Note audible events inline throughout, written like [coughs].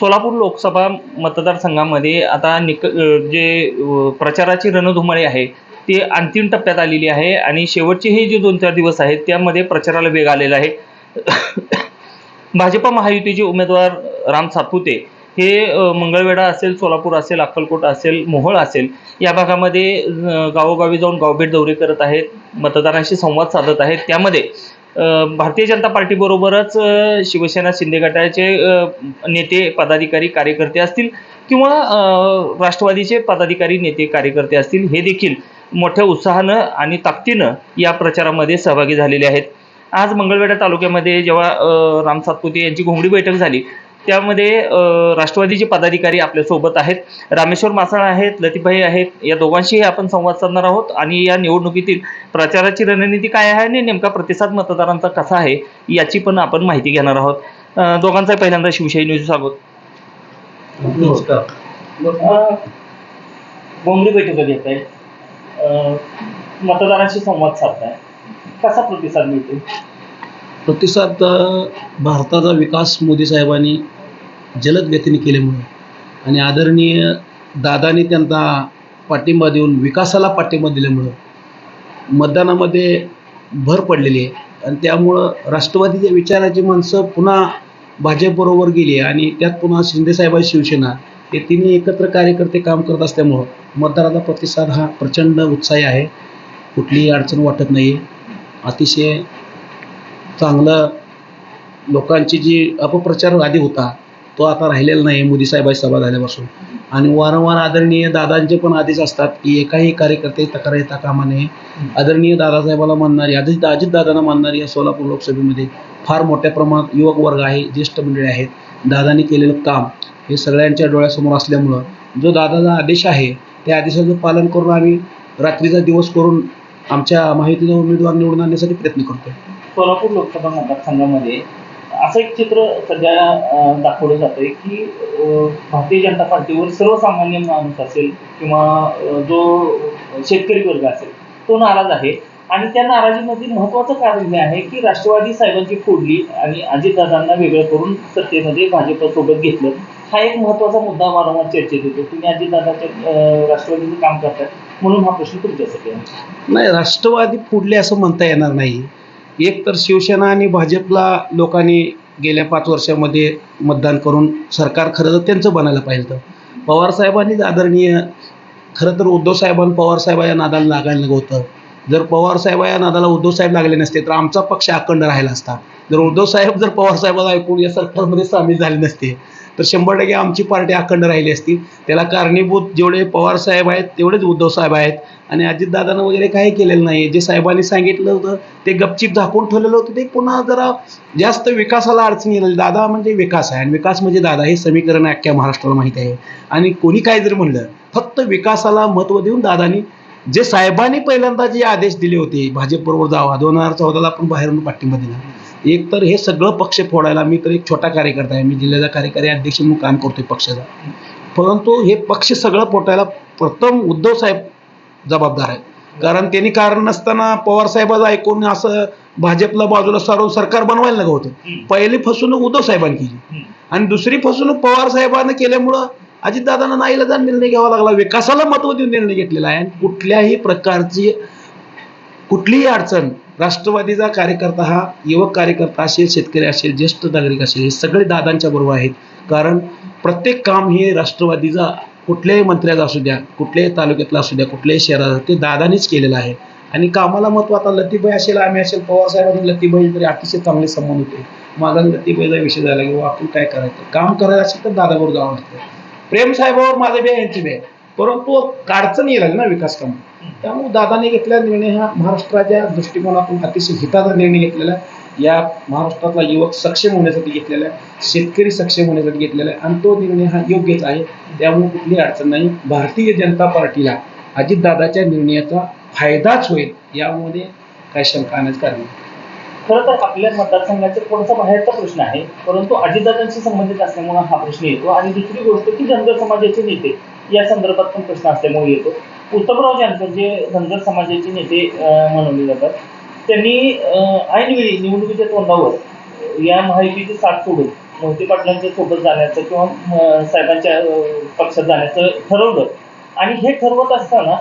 सोलापूर लोकसभा मतदारसंघामध्ये आता निक जे प्रचाराची रणधुमाळी आहे ती अंतिम टप्प्यात आलेली आहे आणि शेवटचे हे जे दोन चार दिवस आहेत त्यामध्ये प्रचाराला वेग आलेला आहे. [coughs] भाजपा महायुतीचे उमेदवार राम सातपुते हे मंगळवेढा असेल सोलापूर असेल अक्कलकोट असेल मोहोळ असेल या भागामध्ये गावोगावी जाऊन गावभेट दौरे करत आहेत मतदारांशी संवाद साधत आहेत. त्यामध्ये भारतीय जनता पार्टीबरोबरच शिवसेना शिंदे गटाचे नेते पदाधिकारी कार्यकर्ते असतील किंवा राष्ट्रवादीचे पदाधिकारी नेते कार्यकर्ते असतील हे देखील मोठ्या उत्साहानं आणि ताकदीनं या प्रचारामध्ये सहभागी झालेले आहेत. आज मंगळवेढा तालुक्यामध्ये जेव्हा राम सातपुते यांची घोंगडी बैठक झाली त्यामध्ये अ, राष्ट्रवादीचे पदाधिकारी आपल्यासोबत आहेत रामेश्वर मासाळ आहेत लतीफाई आहेत या दोघांशीही आपण संवाद साधणार आहोत आणि या निवडणुकीतील प्रचाराची रणनीती काय आहे आणि नेमका प्रतिसाद मतदारांचा कसा आहे याची पण आपण माहिती घेणार आहोत. अ, दोघांचा पहिल्यांदा शिवशाही न्यूज स्वागत. नमस्कार. घोंगडी बैठक घेत आहे. मतदारांशी संवाद साधताय. कसा प्रतिसाद मिळतो प्रतिसाद भारताचा विकास मोदी साहेबांनी जलद गतीने केल्यामुळे आणि आदरणीय दादानी त्यांना पाठिंबा देऊन विकासाला पाठिंबा दिल्यामुळं मतदानामध्ये भर पडलेली आहे. आणि त्यामुळं राष्ट्रवादीच्या विचाराची माणसं पुन्हा भाजपबरोबर गेली आणि त्यात पुन्हा शिंदेसाहेबांची शिवसेना हे तिन्ही एकत्र कार्यकर्ते काम करत असल्यामुळं मतदाराचा प्रतिसाद हा प्रचंड उत्साही आहे. कुठलीही अडचण वाटत नाही अतिशय चांगलं लोकांची जी अपप्रचार आधी होता तो आता राहिलेला नाही मोदी साहेबांची सभा झाल्यापासून. आणि वारंवार आदरणीय दादांचे पण आदेश असतात की एकाही कार्यकर्ते तक्रार येता कामा नये. आदरणीय दादासाहेबाला मानणारी अजित अजित दादांना मानणारी या सोलापूर लोकसभेमध्ये फार मोठ्या प्रमाणात युवक वर्ग आहे ज्येष्ठ मंडळी आहेत. दादांनी केलेलं काम हे सगळ्यांच्या डोळ्यासमोर असल्यामुळं जो दादाचा आदेश आहे त्या आदेशाचं पालन करून आम्ही रात्रीचा दिवस करून आमच्या माहितीचा उमेदवार निवडून आणण्यासाठी प्रयत्न करतो सोलापूर लोकसभा मतदारसंघामध्ये असं एक चित्र सध्या दाखवलं जातंय की भारतीय जनता पार्टीवर सर्वसामान्य माणूस असेल किंवा जो शेतकरी वर्ग असेल तो नाराज आहे. आणि त्या नाराजीमध्ये महत्वाचं कारण हे आहे की राष्ट्रवादी साहेबांची फोडली आणि अजितदादांना वेगळं करून सत्तेमध्ये भाजपसोबत घेतलं. हा एक महत्त्वाचा मुद्दा वारंवार चर्चेत येतो. तुम्ही अजितदादाच्या राष्ट्रवादीचं काम करतात म्हणून हा प्रश्न तुमच्यासाठी नाही राष्ट्रवादी पुढले असं म्हणता येणार नाही. एक तर शिवसेना आणि भाजपला लोकांनी गेल्या पाच वर्षामध्ये मतदान करून सरकार खरं तर त्यांचं बनायला पाहिजे होतं. पवारसाहेबांनीच आदरणीय खरं तर उद्धव साहेबांनी पवारसाहेब या नादाला लागायला होतं. जर पवारसाहेब या नादाला उद्धव साहेब लागले नसते तर आमचा पक्ष अखंड राहिला असता. जर उद्धव साहेब जर पवारसाहेबांना ऐकून या सरकारमध्ये सामील झाले नसते तर शंभर टक्के आमची पार्टी अखंड राहिली असती. त्याला कारणीभूत जेवढे पवार साहेब आहेत तेवढेच उद्धव साहेब आहेत. आणि अजितदादानं वगैरे काही केलेलं नाही जे साहेबांनी सांगितलं होतं ते गपचीप झाकून ठेवलेलं होतं. ते पुन्हा जरा जास्त विकासाला अडचणी येईल दादा म्हणजे विकास आहे आणि विकास म्हणजे दादा. हे समीकरण अख्ख्या महाराष्ट्राला माहीत आहे. आणि कोणी काय जरी म्हणलं फक्त विकासाला महत्त्व देऊन दादानी जे साहेबांनी पहिल्यांदा जे आदेश दिले होते भाजपबरोबर जावा. दोन हजार चौदाला आपण बाहेरून पाठिंबा दिला. एक तर हे सगळं पक्ष फोडायला मी तर एक छोटा कार्यकर्ता आहे. मी जिल्ह्याचा कार्यकारी अध्यक्ष म्हणून काम करतोय पक्षाचा. परंतु हे पक्ष सगळं फोटायला प्रथम उद्धव साहेब जबाबदार आहे कारण त्यांनी कारण नसताना पवार साहेबाचं ऐकून असं भाजपला बाजूला सारून सरकार बनवायला नको होतं. पहिली फसवणूक उद्धव साहेबांनी केली. आणि दुसरी फसवणूक पवार साहेबांना केल्यामुळं अजितदादांना नाईलाजा निर्णय घ्यावा लागला. विकासाला महत्त्व देऊन निर्णय घेतलेला आहे. आणि कुठल्याही प्रकारची कुठलीही अडचण राष्ट्रवादीचा कार्यकर्ता हा युवक कार्यकर्ता असेल शेतकरी असेल ज्येष्ठ नागरिक असेल हे सगळे दादांच्या बरोबर आहेत. कारण प्रत्येक काम हे राष्ट्रवादीचा कुठल्याही मंत्र्याचा असू द्या कुठल्याही तालुक्यातला असू द्या कुठल्याही शहराचा ते दादानीच केलेलं आहे. आणि कामाला महत्त्व आता लतीबाई असेल आम्ही असेल पवारसाहेब आणि लतीबाई तरी अतिशय चांगले संबंध होते. माझा लतीबाईचा विषय झाला की बुवा आपण काय करायचं? काम करायचं असेल तर दादाबरोबर जावं लागतं. प्रेमसाहेबावर माझं बी आहे, यांची बी परंतु अडचण येईल ना विकास काम. त्यामुळे दादाने घेतलेला निर्णय हा महाराष्ट्राच्या दृष्टिकोनातून अतिशय हिताचा निर्णय घेतलेला आहे. या महाराष्ट्रातला युवक सक्षम होण्यासाठी घेतलेला आहे. शेतकरी सक्षम होण्यासाठी घेतलेला आहे. आणि तो निर्णय हा योग्यच आहे. त्यामुळे कुठली अडचण नाही. भारतीय जनता पार्टीला अजितदादाच्या निर्णयाचा फायदाच होईल यामध्ये काय शंका नाही कारण खरं तर आपल्या मतदारसंघाचा थोडासा बाहेरचा प्रश्न आहे? परंतु अजितदादांशी संबंधित असल्यामुळे हा प्रश्न येतो. आणि दुसरी गोष्ट की धनगर समाजाचे नेते या संदर्भात पण प्रश्न असल्यामुळे येतो. उत्तमराव जानकर जे धनगर समाजाचे नेते अं, म्हणवले जातात त्यांनी ऐनवेळी निवडणुकीच्या तोंडावर या महायुतीची साथ सोडून मोहिते पाटलांच्या सोबत जाण्याचं किंवा साहेबांच्या पक्षात जाण्याचं ठरवलं. आणि हे ठरवत असताना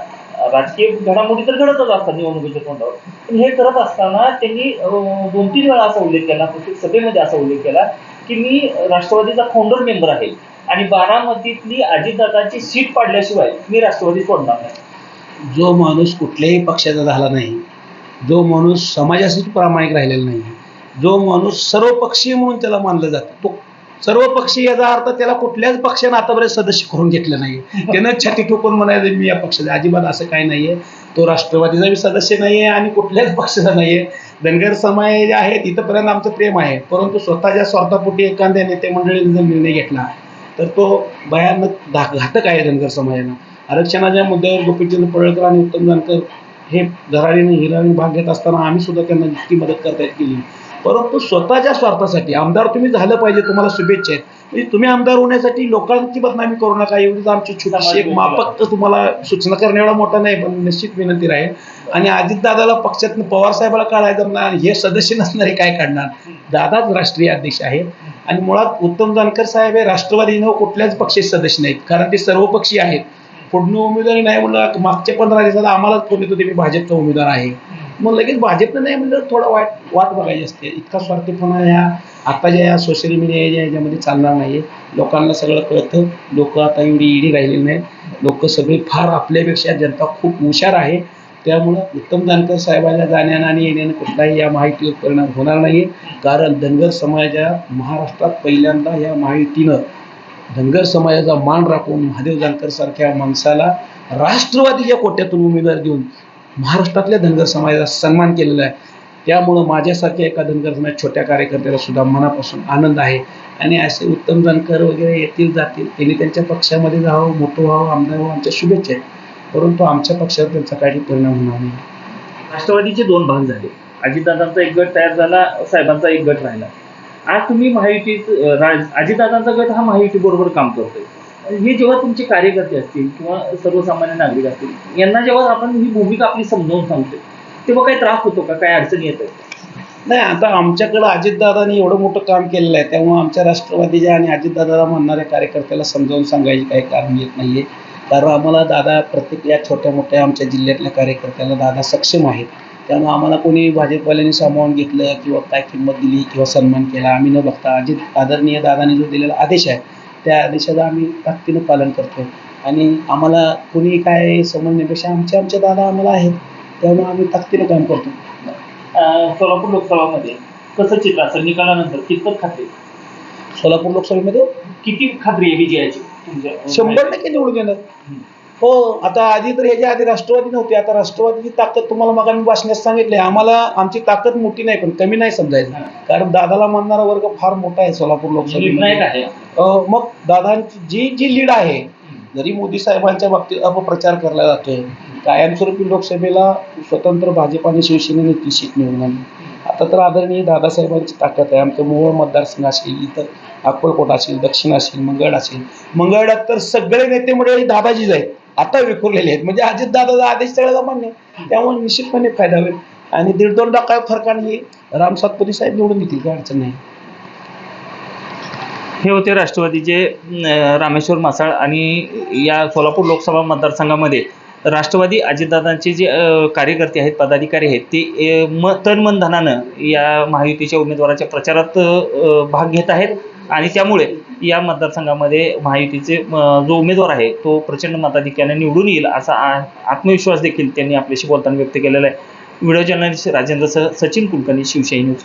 राजकीय घडामोडी तर घडतच असतात निवडणुकीच्या तोंडावर. पण हे करत असताना त्यांनी दोन तीन वेळा असा उल्लेख केला प्रत्येक सभेमध्ये असा उल्लेख केला की मी राष्ट्रवादीचा फाउंडर मेंबर आहे. आणि बारामतीतली अजितदादाची सीट पाडल्याशिवाय मी राष्ट्रवादी सोडणार नाही. जो माणूस कुठल्याही पक्षाचा झाला नाही जो माणूस समाजासाठी प्रामाणिक राहिलेला नाही जो माणूस सर्वपक्षीय म्हणून त्याला मानलं जातं तो सर्वपक्षीय याचा अर्थ त्याला कुठल्याच पक्षाने आतापर्यंत सदस्य करून घेतलं नाही. त्यानं छाती ठोकून म्हणायचं मी या पक्षाचा अजिबात असं काही नाहीये. तो राष्ट्रवादीचा मी सदस्य नाहीये आणि कुठल्याच पक्षाचा नाहीये. धनगर समाज जे आहेत इथंपर्यंत आमचं प्रेम आहे. परंतु स्वतःच्या स्वार्थापोटी एखाद्या नेते मंडळीने जर निर्णय घेतला. तर तो भयानक घा- घातक आहे धनगर समाजाला आरक्षणाच्या मुद्द्यावर गोपीचंद पडळकर आणि उत्तम जानकर हे धराडीने हिराने भाग घेत असताना आम्ही सुद्धा त्यांना जितकी मदत करता येत केली. परंतु स्वतःच्या स्वार्थासाठी आमदार तुम्ही झालं पाहिजे तुम्हाला शुभेच्छा आहेत. म्हणजे तुम्ही आमदार होण्यासाठी लोकांची बदनामी करू नका एवढीच आमची छोटीशी एक मापक तुम्हाला सूचना करणे एवढा मोठा नाही पण निश्चित विनंती राहील. आणि अजितदादाला पक्षातून पवार साहेबाला काढायचं ना हे सदस्य नसणारे काय काढणार दादाच राष्ट्रीय अध्यक्ष आहेत. आणि मुळात उत्तम जानकर साहेब हे राष्ट्रवादीनं कुठल्याच पक्षाचे सदस्य नाहीत कारण ते सर्वपक्षीय आहेत. पुढनं उमेदवारी नाही म्हणलं मागच्या पंधरा दिवसात आम्हालाच फोन येतो मी भाजपचा उमेदवार आहे. मग लगेच भाजपनं नाही म्हणलं थोडं वाट वाट बघायची असते. इतका स्वार्थीपणा ह्या आताच्या या सोशल मीडिया याच्यामध्ये चालणार नाही लोकांना सगळं कळतं. लोक आता एवढी इडी राहिलेली नाहीत. लोक सगळी फार आपल्यापेक्षा जनता खूप हुशार आहे. त्यामुळं उत्तम जानकर साहेबांच्या जाण्यानं आणि येण्यानं कुठलाही या माहितीवर परिणाम होणार नाही कारण धनगर समाजा महाराष्ट्रात पहिल्यांदा या माहितीनं धनगर समाजाचा मान राखून महादेव जानकर सारख्या माणसाला राष्ट्रवादीच्या कोट्यातून उमेदवार देऊन महाराष्ट्रातल्या धनगर समाजाचा सन्मान केलेला आहे. त्यामुळं माझ्यासारख्या एका धनगरजना छोट्या कार्यकर्त्याला सुद्धा मनापासून आनंद आहे. आणि असे उत्तम जानकर वगैरे येतील जातील त्यांनी त्यांच्या पक्षामध्ये जावं मोठं व्हावं आमदार व्हावं आमच्या शुभेच्छा आहेत. परंतु आमच्या पक्षावर त्यांचा काही परिणाम होणार नाही. राष्ट्रवादीचे दोन भाग झाले. अजितदादांचा एक गट तयार झाला साहेबांचा एक गट राहिला. आज तुम्ही महायुतीत राज अजितदादांचा गट हा महायुती बरोबर काम करतोय. हे जेव्हा तुमचे कार्यकर्ते असतील किंवा सर्वसामान्य नागरिक असतील यांना जेव्हा आपण ही भूमिका आपली समजावून सांगतोय तेव्हा काही त्रास होतो का? काही अडचण येत नाही आता आमच्याकडं अजितदादांनी एवढं मोठं काम केलेलं आहे त्यामुळे आमच्या राष्ट्रवादीच्या आणि अजितदादाला म्हणणाऱ्या कार्यकर्त्याला समजावून सांगायची काही कारण येत नाहीये. कारण आम्हाला दादा प्रत्येक या छोट्या मोठ्या आमच्या जिल्ह्यातल्या कार्यकर्त्याला दादा सक्षम आहेत. त्यामुळे आम्हाला कोणी भाजपवाल्यांनी सामावून घेतलं किंवा काय किंमत दिली किंवा सन्मान केला आम्ही न बघता अजित आदरणीय दादाने जो दिलेला आदेश आहे त्या आदेशाचा आम्ही ताकदीनं पालन करतो आणि आम्हाला कोणी काय समजण्यापेक्षा आमचे आमचे दादा आम्हाला आहेत. त्यामुळे आम्ही ताकदीनं काम करतो. सोलापूर लोकसभामध्ये कसं चित्र असेल? निकालानंतर कितपत खात्री? सोलापूर लोकसभेमध्ये? किती खात्री आहे विजयाची? तुमच्या शंभर टक्के निवडून येणार. हो आता आधी तर ह्याच्या आधी राष्ट्रवादी नव्हती. आता राष्ट्रवादीची ताकद तुम्हाला मग आम्ही भाषणात सांगितले आम्हाला आमची ताकद मोठी नाही पण कमी नाही समजायचं. कारण दादाला मानणारा वर्ग फार मोठा आहे सोलापूर लोकसभेमध्ये. आहे. अं, मग दादांची जी जी लीड आहे जरी मोदी साहेबांच्या बाबतीत अपप्रचार केला जातोय कायमस्वरूपी लोकसभेला स्वतंत्र भाजप आणि शिवसेनेने ती सीट मिळून आली आता तर आदरणीय दादासाहेबांची ताकद आहे. आमचं मोहोळ मतदारसंघ असेल इतर अक्कलकोट असेल दक्षिण असेल मंगळ असेल. मंगळात तर सगळे नेते मंडळी दादाजीच आहेत. आता विखुरलेले आहेत. म्हणजे अजित दादाचा आदेश सगळ्याला मान्य त्यामुळे निश्चितपणे फायदा होईल. आणि दीड दोन टक्का फरकाने रामसातपुरी साहेब निवडून येतील काय अडचण नाही. हे होते राष्ट्रवादीचे रामेश्वर मासाळ आणि या सोलापूर लोकसभा मतदारसंघामध्ये राष्ट्रवादी अजितदादांचे जे कार्यकर्ते आहेत पदाधिकारी आहेत ते म तन मन धनानं या महायुतीच्या उमेदवाराच्या प्रचारात भाग घेत आहेत आणि त्यामुळे या मतदारसंघामध्ये महायुतीचे जो उमेदवार आहे तो प्रचंड मताधिक्याने निवडून येईल असा आत्मविश्वास देखील त्यांनी आपल्याशी बोलताना व्यक्त केलेला आहे. व्हिडिओ जर्नलिस्ट राजेंद्रसह सचिन कुलकर्णी शिवशाही न्यूज.